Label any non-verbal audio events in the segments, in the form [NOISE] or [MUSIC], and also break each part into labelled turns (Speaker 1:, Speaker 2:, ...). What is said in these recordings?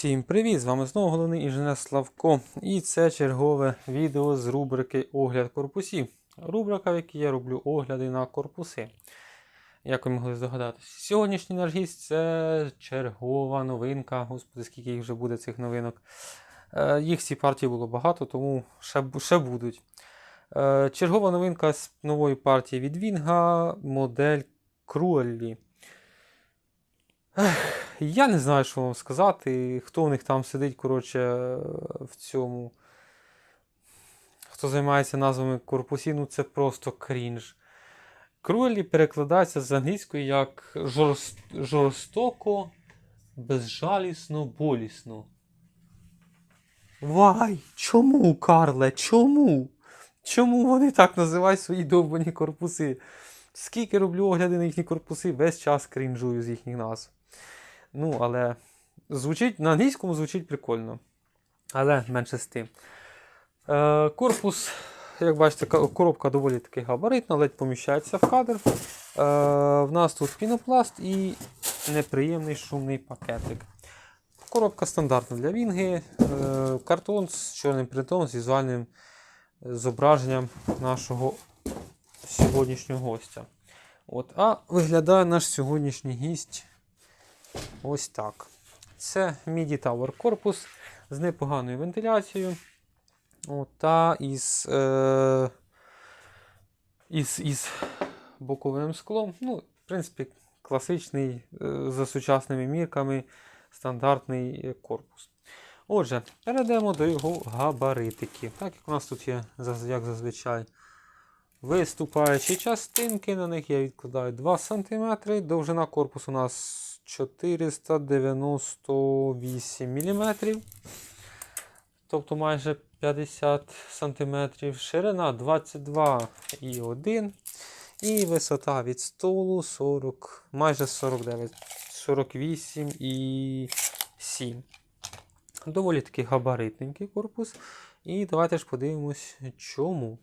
Speaker 1: Всім привіт! З вами знову головний інженер Славко. І це чергове відео з рубрики Огляд корпусів. Рубрика, в якій я роблю огляди на корпуси. Як ви могли здогадатися. Сьогоднішній наш гість це чергова новинка. Господи, скільки їх вже буде цих новинок. Е, Їх в партії було багато, тому ще, ще будуть. Е, Чергова новинка з нової партії від Вінга, модель Круеллі. Я не знаю, що вам сказати. Хто у них там сидить, коротше, в цьому. Хто займається назвами корпусів, ну це просто крінж. Круелі перекладається з англійської як жорст... жорстоко, безжалісно, болісно. Вай! Чому, Карле? Чому? Чому вони так називають свої довбані корпуси? Скільки роблю огляди на їхні корпуси, весь час крінжую з їхніх назв. Ну, але звучить, на англійському звучить прикольно. Але менше з тим. Е, корпус, як бачите, коробка доволі таки габаритна, ледь поміщається в кадр. Е, в нас тут пінопласт і неприємний шумний пакетик. Коробка стандартна для Вінги. Е, картон з чорним принтом, з візуальним зображенням нашого сьогоднішнього гостя. От, а виглядає наш сьогоднішній гість ось так. Це MIDI Tower корпус з непоганою вентиляцією. Та із, е, із, із боковим склом. Ну, в принципі, класичний е, за сучасними мірками стандартний е, корпус. Отже, перейдемо до його габаритиків. Так як у нас тут є, як зазвичай, виступаючі частинки, на них я відкладаю 2 см. Довжина корпусу у нас 498 мм. Тобто майже 50 см. Ширина 22,1 і висота від столу 40, майже 49, 48,7. Доволі таки габаритненький корпус. І давайте ж подивимось, чому.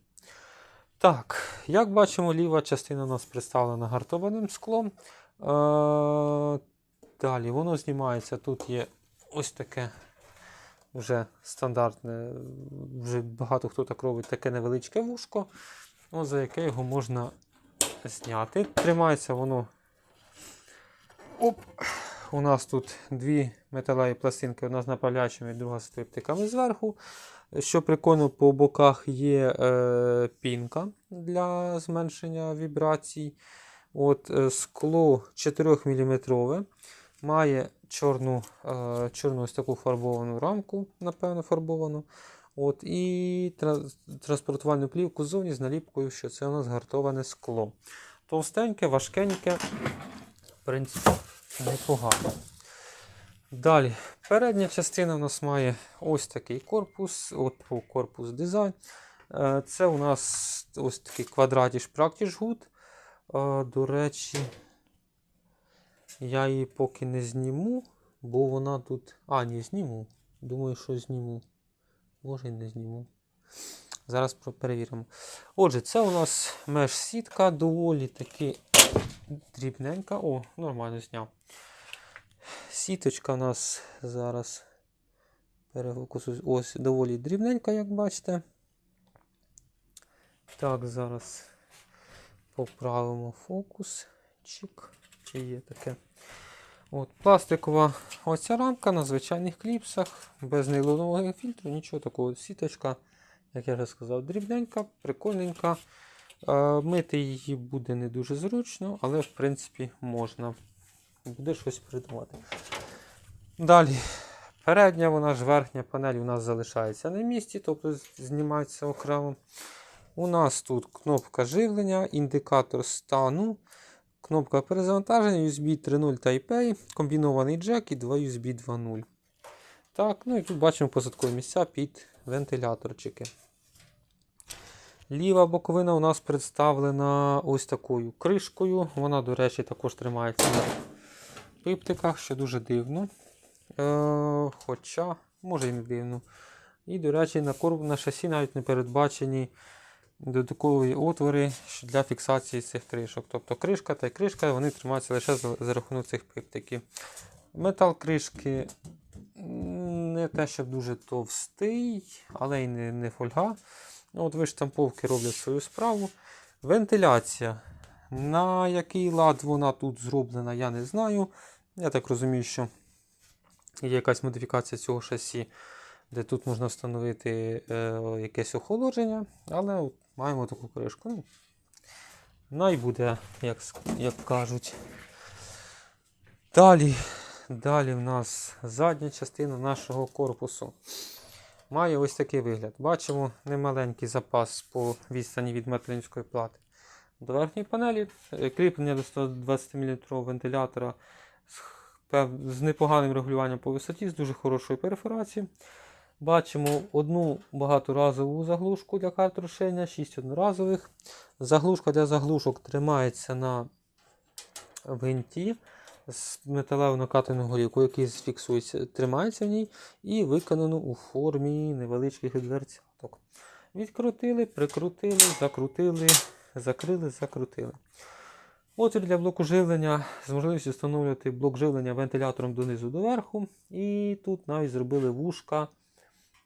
Speaker 1: Так, як бачимо, ліва частина у нас представлена гартованим склом. Далі воно знімається. Тут є ось таке вже стандартне, вже багато хто так робить таке невеличке вушко, о, за яке його можна зняти. Тримається воно. Оп. У нас тут дві металеві пластинки, одна з направляючими, друга з триптиками зверху. Що прикольно, по боках є е, пінка для зменшення вібрацій. От, е, скло 4 мм має чорну, е, чорну ось таку фарбовану рамку, напевно, фарбовану. От, і транспортувальну плівку ззовні з наліпкою, що це у нас гартоване скло. Товстеньке, важкеньке, в принципі, непогано. Далі, передня частина у нас має ось такий корпус, от корпус дизайн. Е, Це у нас ось такий квадратіш практіш гуд. До речі, я її поки не зніму, бо вона тут. А, ні, зніму. Думаю, що зніму. Може і не зніму. Зараз перевіримо. Отже, це у нас меш-сітка, доволі таки дрібненька. О, нормально зняв. Сіточка у нас зараз перефокусуюсь. Ось доволі дрібненька, як бачите. Так, зараз поправимо фокус. Чик. Чи є таке. От, пластикова оця рамка на звичайних кліпсах, без нейлонового фільтру, нічого такого. Сіточка, як я вже сказав, дрібненька, прикольненька. Е, Мити її буде не дуже зручно, але в принципі можна. Буде щось придумати. Далі. Передня, вона ж верхня панель у нас залишається на місці, тобто знімається окремо. У нас тут кнопка живлення, індикатор стану, кнопка перезавантаження, USB 3.0 Type-A, комбінований джек і 2 USB 2.0. Так, ну і тут бачимо посадкові місця під вентиляторчики. Ліва боковина у нас представлена ось такою кришкою. Вона, до речі, також тримається на пиптиках, що дуже дивно. Е, хоча, може і не дивно. І, до речі, на корпу на шасі навіть не передбачені додаткові отвори для фіксації цих кришок. Тобто кришка та кришка вони тримаються лише за, рахунок цих пиптиків. Метал кришки не те, щоб дуже товстий, але й не, не фольга. Ну, От виштамповки роблять свою справу. Вентиляція. На який лад вона тут зроблена, я не знаю. Я так розумію, що є якась модифікація цього шасі, де тут можна встановити е, якесь охолодження, але от маємо таку кришку. Ну, най буде, як, як кажуть. Далі, далі в нас задня частина нашого корпусу. Має ось такий вигляд. Бачимо немаленький запас по відстані від материнської плати. До верхньої панелі е, кріплення до 120 мм вентилятора з, з непоганим регулюванням по висоті, з дуже хорошою перфорацією. Бачимо одну багаторазову заглушку для карт рушення, 6 одноразових. Заглушка для заглушок тримається на гвинті з металево накатаною голівкою, який фіксується, тримається в ній і виконано у формі невеличких дверцяток. Відкрутили, прикрутили, закрутили, закрили, закрутили. Отвір для блоку живлення з можливістю встановлювати блок живлення вентилятором донизу до верху. І тут навіть зробили вушка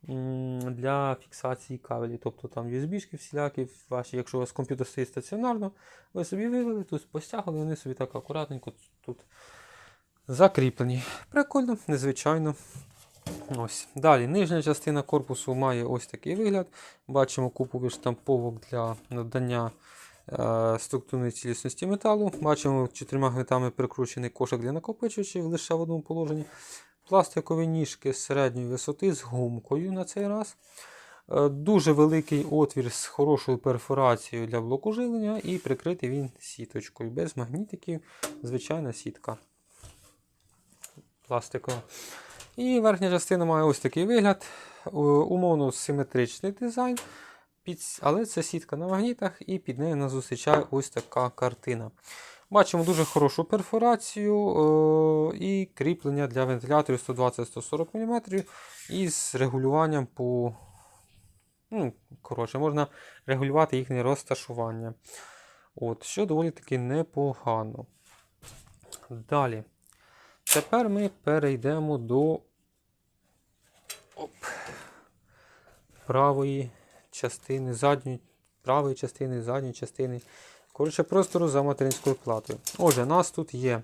Speaker 1: для фіксації кабелів. Тобто там USB-шки всілякі, ваші, якщо у вас комп'ютер стоїть стаціонарно, ви собі вивели, тут постягали, вони собі так акуратненько тут закріплені. Прикольно, незвичайно. Ось. Далі, нижня частина корпусу має ось такий вигляд. Бачимо купу виштамповок для надання е, структурної цілісності металу. Бачимо чотирма гвинтами прикручений кошик для накопичувачів лише в одному положенні. Пластикові ніжки середньої висоти з гумкою на цей раз. Е, Дуже великий отвір з хорошою перфорацією для блоку живлення і прикритий він сіточкою. Без магнітиків, звичайна сітка. Пластикова. І верхня частина має ось такий вигляд. Е, Умовно симетричний дизайн. Але це сітка на магнітах, і під нею нас зустрічає ось така картина. Бачимо дуже хорошу перфорацію е- і кріплення для вентиляторів 120-140 мм із регулюванням по. Ну, коротше, можна регулювати їхнє розташування. От, що доволі таки непогано. Далі. Тепер ми перейдемо до Оп. правої частини, задньої, правої частини, задньої частини. Коротше, простору за материнською платою. Отже, у нас тут є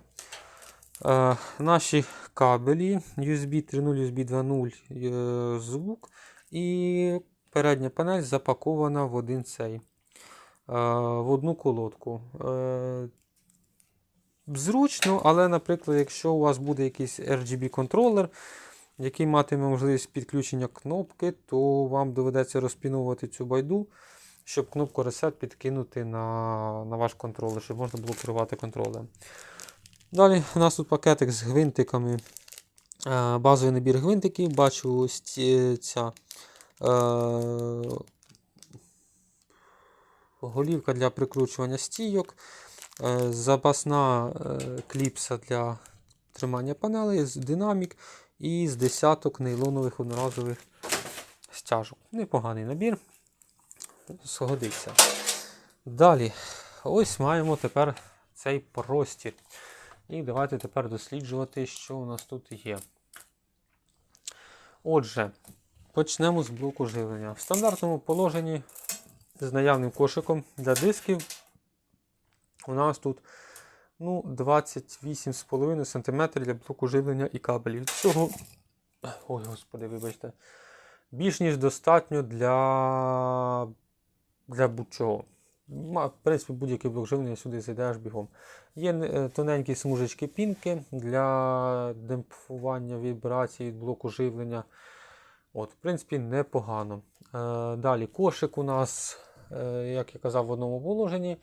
Speaker 1: е, наші кабелі USB 3.0, USB 2.0 е, звук. І передня панель запакована в один цей, е, в одну колодку. Е, Зручно, але, наприклад, якщо у вас буде якийсь RGB-контролер, який матиме можливість підключення кнопки, то вам доведеться розпінувати цю байду, щоб кнопку Reset підкинути на, на ваш контролер, щоб можна було керувати контролером. Далі у нас тут пакетик з гвинтиками. Е, Базовий набір гвинтиків. Бачу ця е, голівка для прикручування стійок. Е, Запасна е, кліпса для тримання панелей, динамік і з десяток нейлонових одноразових стяжок. Непоганий набір. Згодиться. Далі, ось маємо тепер цей простір. І давайте тепер досліджувати, що у нас тут є. Отже, почнемо з блоку живлення. В стандартному положенні з наявним кошиком для дисків у нас тут ну, 28,5 см для блоку живлення і кабелів. Цього, ой, господи, вибачте, більш ніж достатньо для, для будь-чого. В принципі, будь-який блок живлення сюди зайде аж бігом. Є е, тоненькі смужечки пінки для демпфування вібрацій від блоку живлення. От, В принципі, непогано. Е, далі кошик у нас, е, як я казав, в одному положенні.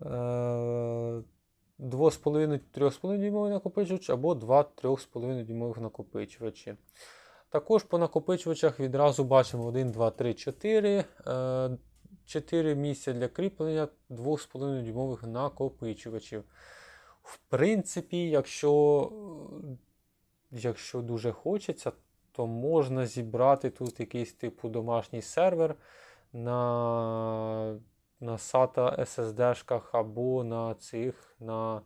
Speaker 1: Е, 2,5-3,5 дюймовий накопичувач або 2 3,5 дюймових накопичувачі. Також по накопичувачах відразу бачимо 1, 2, 3, 4. 4 місця для кріплення 2,5 дюймових накопичувачів. В принципі, якщо, якщо дуже хочеться, то можна зібрати тут якийсь типу домашній сервер на, на SATA SSD-шках або на цих на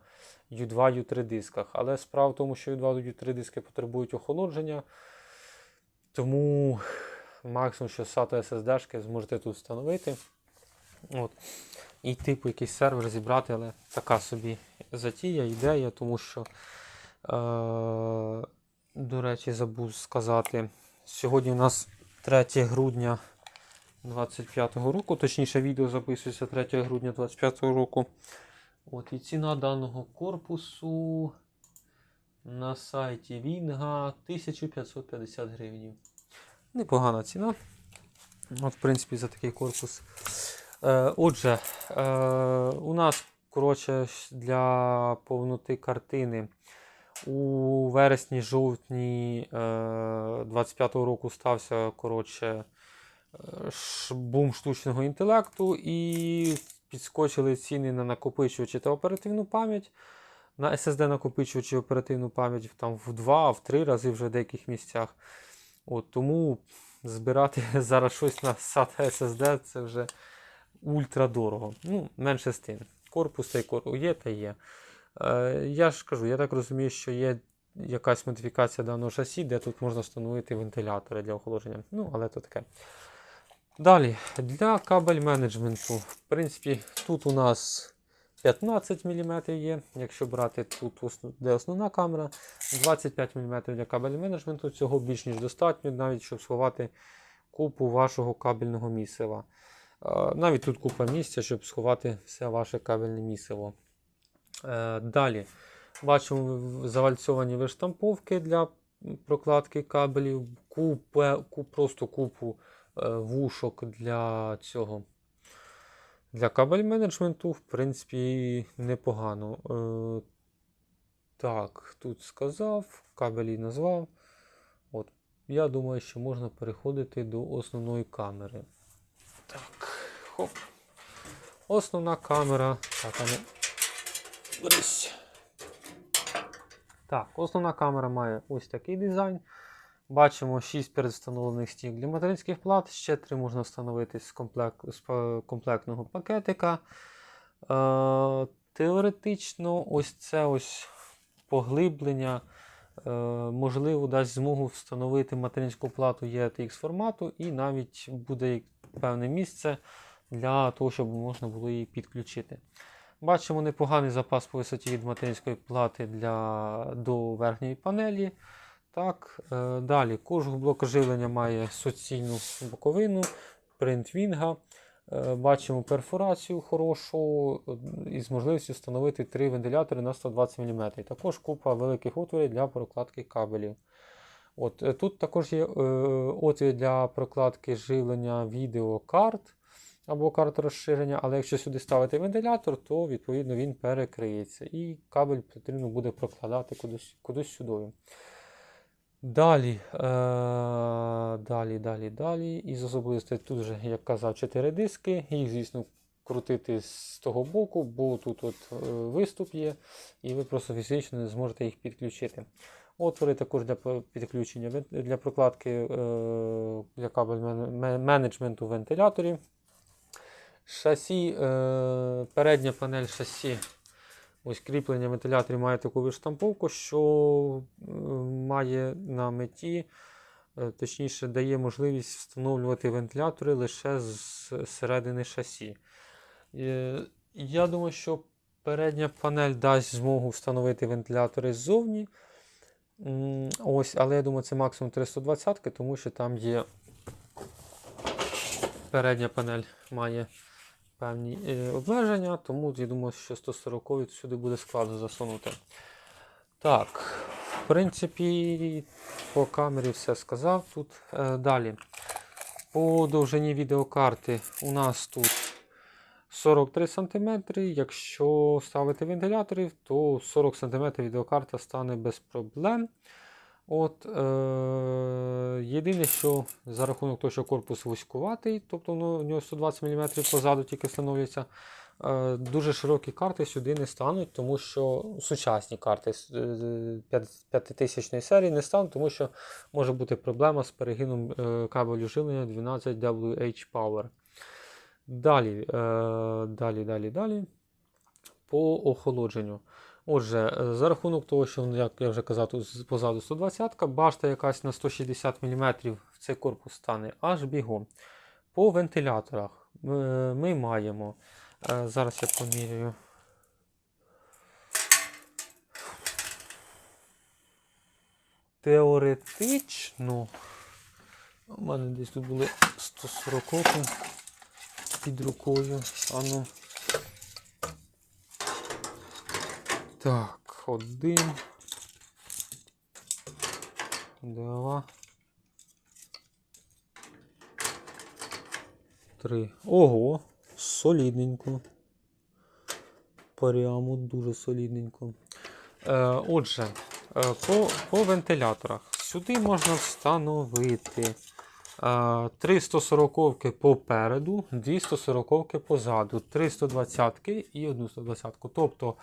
Speaker 1: U2 U3 дисках. Але справа в тому, що U2 U3 диски потребують охолодження. Тому максимум, що SATA SSD зможете тут встановити. От. І типу якийсь сервер зібрати, але така собі затія, ідея, тому що, е, до речі, забув сказати, сьогодні у нас 3 грудня 25-го року, точніше відео записується 3 грудня 25-го року. От, і ціна даного корпусу на сайті Вінга 1550 гривень. Непогана ціна. От, в принципі, за такий корпус. Е, отже, е, у нас коротше, для повноти картини у вересні-жовтні е, 25-го року стався коротше, е, бум штучного інтелекту і підскочили ціни на накопичувачі та оперативну пам'ять. На SSD накопичувачі оперативну пам'ять там в 2, в 3 рази вже в деяких місцях. От, тому збирати [LAUGHS] зараз щось на SATA SSD це вже ультра дорого. Ну, менше з тим. Корпус та й корпус є та є. Е, я ж кажу, я так розумію, що є якась модифікація даного шасі, де тут можна встановити вентилятори для охолодження. Ну, але то таке. Далі, для кабель менеджменту. В принципі, тут у нас 15 мм є. Якщо брати тут, де основна камера, 25 мм для кабель менеджменту. Цього більш ніж достатньо, навіть щоб сховати купу вашого кабельного місива. Е, Навіть тут купа місця, щоб сховати все ваше кабельне місиво. Е, Далі бачимо завальцьовані виштамповки для прокладки кабелів, купе, ку- просто купу е, вушок для цього. Для кабель менеджменту, в принципі, непогано. Е, Так, тут сказав, кабелі назвав. От, я думаю, що можна переходити до основної камери. Так, хоп. Основна камера. Так, не. Брись. Так, основна камера має ось такий дизайн. Бачимо 6 передвстановлених стік для материнських плат, ще 3 можна встановити з, комплект, з комплектного пакетика. Е, теоретично, ось це ось поглиблення е, можливо дасть змогу встановити материнську плату EATX формату, і навіть буде певне місце для того, щоб можна було її підключити. Бачимо непоганий запас по висоті від материнської плати для, до верхньої панелі. Так, е, далі кожух блоку живлення має суцільну боковину, принт Вінга. Е, бачимо перфорацію хорошу е, із можливістю встановити три вентилятори на 120 мм. Також купа великих отворів для прокладки кабелів. От, тут також є отвір для прокладки живлення відеокарт або карт розширення, але якщо сюди ставити вентилятор, то відповідно він перекриється і кабель потрібно буде прокладати кудись, кудись сюди. Далі, е, далі, далі, далі. Із особливостей тут вже, як казав, 4 диски. Їх, звісно, крутити з того боку, бо тут от, е, виступ є, і ви просто фізично не зможете їх підключити. Отвори також для підключення для прокладки е, для кабель мен- мен- менеджменту вентиляторів. Шасі, е, передня панель шасі. Ось кріплення вентиляторів має таку виштамповку, що е, має на меті, е, точніше, дає можливість встановлювати вентилятори лише з середини шасі. Е, Я думаю, що передня панель дасть змогу встановити вентилятори ззовні. Ось, але я думаю, це максимум 320, тому що там є передня панель має певні е, обмеження, тому я думаю, що 140 сюди буде складно засунути. Так, в принципі, по камері все сказав тут. Е, далі. По довжині відеокарти у нас тут 43 см. Якщо ставити вентиляторів, то 40 см відеокарта стане без проблем. От, е, єдине, що за рахунок того, що корпус вузькуватий, тобто ну, у нього 120 мм позаду тільки встановлюється, е, дуже широкі карти сюди не стануть, тому що сучасні карти з е, 5000 серії не стануть, тому що може бути проблема з перегином е, кабелю живлення 12WH Power. Далі, е, далі, далі, далі. По охолодженню. Отже, е, за рахунок того, що, як я вже казав, тут позаду 120-ка, башта якась на 160 мм в цей корпус стане аж бігом. По вентиляторах е, ми маємо. е, Зараз я поміряю. Теоретично. У мене десь тут були 140 під рукою. Ану. Так, один. Два. Три. Ого, солідненько. Прямо дуже солідненько. Е, отже, е, по, по вентиляторах. Сюди можна встановити е, 3 140 попереду, 2 140 позаду, 3 120 і 1 120. Тобто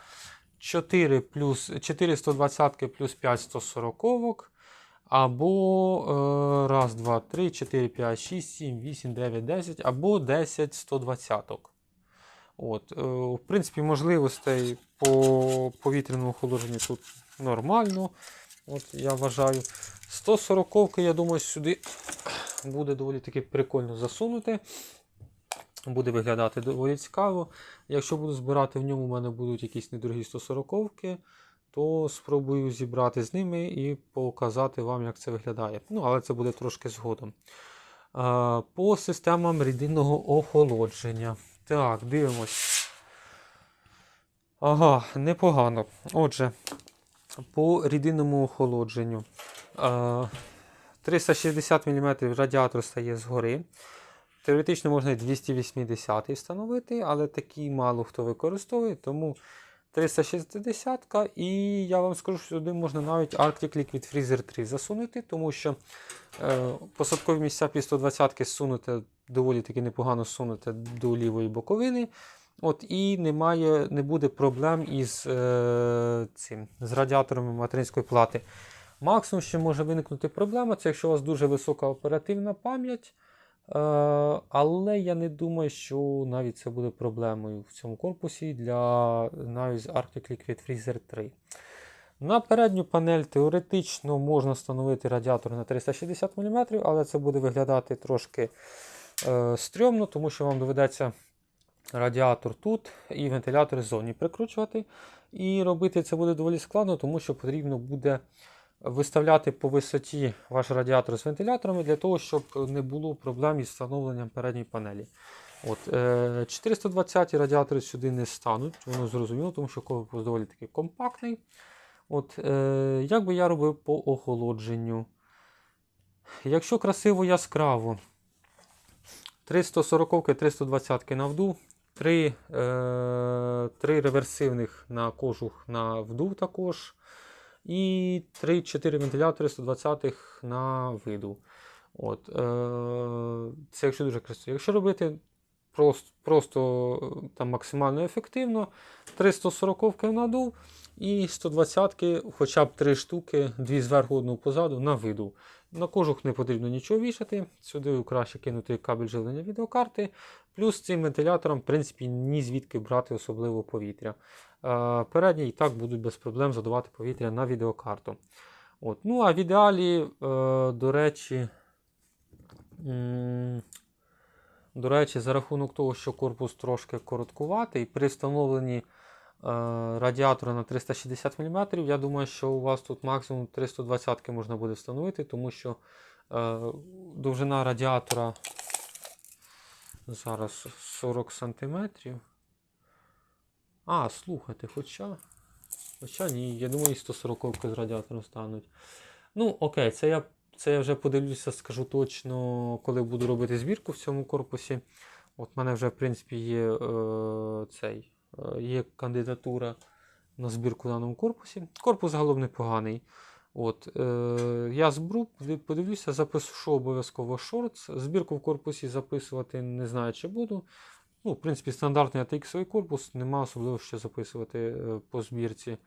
Speaker 1: 4 плюс 4 120 плюс 5 140 або е, раз, два, три, 4, 5, 6, 7, 8, 9, 10, або 10 120. От, е, в принципі, можливостей по повітряному охолодженню тут нормально. От, я вважаю. 140 я думаю, сюди буде доволі таки прикольно засунути. Буде виглядати доволі цікаво. Якщо буду збирати в ньому, у мене будуть якісь недорогі 140 ки то спробую зібрати з ними і показати вам, як це виглядає. Ну, але це буде трошки згодом. По системам рідинного охолодження. Так, дивимось. Ага, непогано. Отже, по рідинному охолодженню. А, 360 мм радіатор стає згори. Теоретично можна і 280 встановити, але такий мало хто використовує, тому 360 і я вам скажу, що сюди можна навіть Arctic Liquid Freezer 3 засунути, тому що е, посадкові місця під 120 сунути доволі таки непогано сунути до лівої боковини. От, І немає, не буде проблем із е, цим, з радіаторами материнської плати. Максимум, що може виникнути проблема, це якщо у вас дуже висока оперативна пам'ять. Е, але я не думаю, що навіть це буде проблемою в цьому корпусі для навіть Arctic Liquid Freezer 3. На передню панель теоретично можна встановити радіатор на 360 мм, але це буде виглядати трошки е, стрьомно, тому що вам доведеться радіатор тут і вентилятор ззовні прикручувати. І робити це буде доволі складно, тому що потрібно буде виставляти по висоті ваш радіатор з вентиляторами для того, щоб не було проблем із встановленням передньої панелі. От, е, 420 радіатори сюди не стануть, воно зрозуміло, тому що корпус доволі таки компактний. От, е, Як би я робив по охолодженню? Якщо красиво яскраво, 340 320 на вдув, 3, е, 3 реверсивних на кожух на вдув також. І 3-4 вентилятори 120-х на виду. От, е, Це якщо дуже красиво. Якщо робити просто просто е, там, максимально ефективно, 340 надув і 120 хоча б 3 штуки, 2 зверху, одну позаду на виду. На кожух не потрібно нічого вішати. Сюди краще кинути кабель живлення відеокарти. Плюс цим вентилятором, в принципі, ні звідки брати особливо повітря. Е, Передні і так будуть без проблем задавати повітря на відеокарту. От. Ну, а в ідеалі, е, до речі, до речі, за рахунок того, що корпус трошки короткуватий, при встановленні е, радіатора на 360 мм, я думаю, що у вас тут максимум 320 можна буде встановити, тому що довжина радіатора зараз 40 см. А, слухайте, хоча. Хоча ні, я думаю, і 140 з радіатором стануть. Ну, окей, це я це я вже подивлюся, скажу точно, коли буду робити збірку в цьому корпусі. От в мене вже, в принципі, є е, цей, е, є кандидатура на збірку в даному корпусі. Корпус загалом непоганий. От, е, Я зберу, подивлюся, запишу обов'язково шортс. Збірку в корпусі записувати не знаю, чи буду. Ну, В принципі, стандартний ATX корпус, нема особливо що записувати е, по збірці.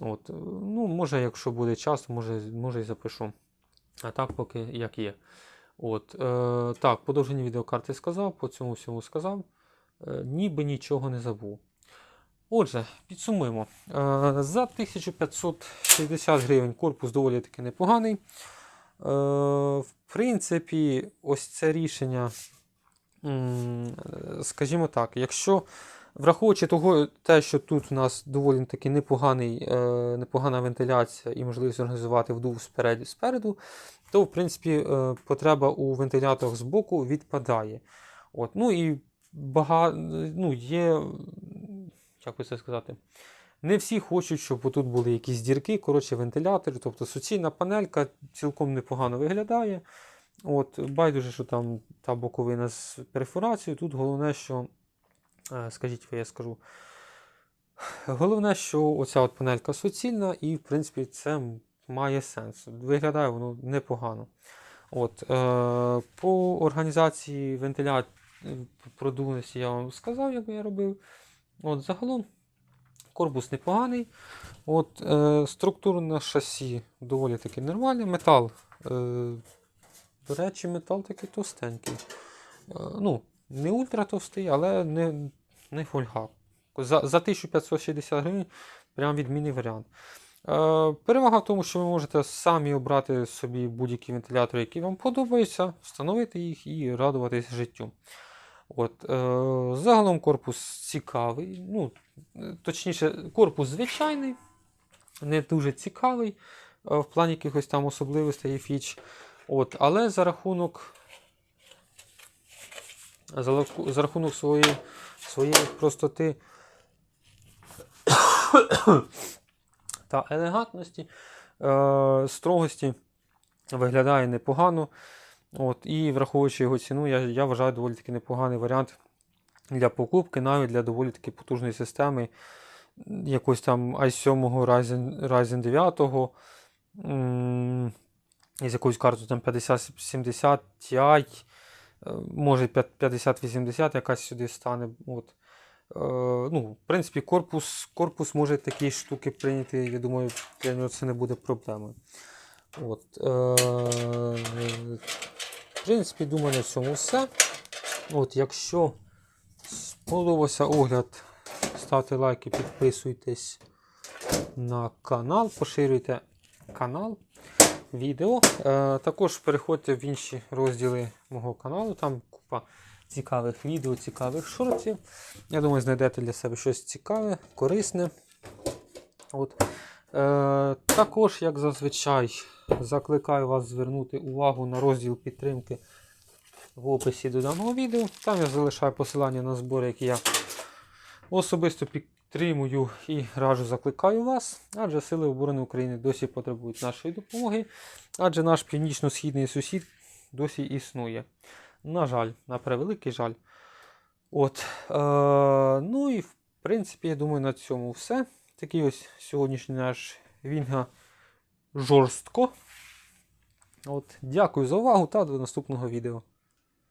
Speaker 1: От, е, ну, Може, якщо буде час, може, може і запишу. А так, поки як є. От, е, Так, подовження відеокарти сказав, по цьому всьому сказав. Е, ніби нічого не забув. Отже, підсумуємо. Е, За 1560 гривень корпус доволі таки непоганий. Е, В принципі, ось це рішення, скажімо так, якщо враховуючи того, те, що тут у нас доволі таки непоганий, е, непогана вентиляція і можливість організувати вдув спереді, спереду, то в принципі е, потреба у вентиляторах збоку відпадає. От, ну і бага... ну, є, як би це сказати, не всі хочуть, щоб тут були якісь дірки, коротше, вентилятори, тобто суцільна панелька цілком непогано виглядає. От, байдуже, що там та боковина з перфорацією. Тут головне, що, е, скажіть ви, я скажу. Головне, що оця от панелька суцільна, і, в принципі, це має сенс. Виглядає воно непогано. От, е, по організації вентиляції продувності я вам сказав, як я робив. От, загалом корпус непоганий. От, е, структура на шасі доволі таки нормальна. Метал. Е, до речі, метал такий товстенький. Е, ну, не ультра товстий, але не, не фольга. За, за 1560 гривень прям відмінний варіант. Е, перевага в тому, що ви можете самі обрати собі будь-які вентилятори, які вам подобаються, встановити їх і радуватись життю. От, е, загалом корпус цікавий. Ну, точніше, корпус звичайний, не дуже цікавий е, в плані якихось там особливостей і фіч. От, але за рахунок, за, за рахунок своєї, своєї простоти [COUGHS] та елегантності, е, строгості виглядає непогано. От, і враховуючи його ціну, я, я вважаю доволі таки непоганий варіант для покупки, навіть для доволі таки потужної системи якось там i7 Ryzen, Ryzen 9 м, із якоюсь картою там 5070 Ti, е, може 5080 якась сюди стане. От. Е, ну, в принципі, корпус, корпус може такі штуки прийняти, я думаю, для нього це не буде проблемою. От, е, в принципі, думаю, на цьому все. От, якщо сподобався огляд, ставте лайки, підписуйтесь на канал, поширюйте канал, відео. Е, також переходьте в інші розділи мого каналу, там купа цікавих відео, цікавих шортів. Я думаю, знайдете для себе щось цікаве, корисне. От. Е, також, як зазвичай, закликаю вас звернути увагу на розділ підтримки в описі до даного відео. Там я залишаю посилання на збори, які я особисто підтримую і раджу закликаю вас, адже Сили оборони України досі потребують нашої допомоги, адже наш північно-східний сусід досі існує. На жаль, на превеликий жаль. От, е, ну і в принципі, я думаю, на цьому все. Такий ось сьогоднішній наш Вінга жорстко. От, дякую за увагу та до наступного відео.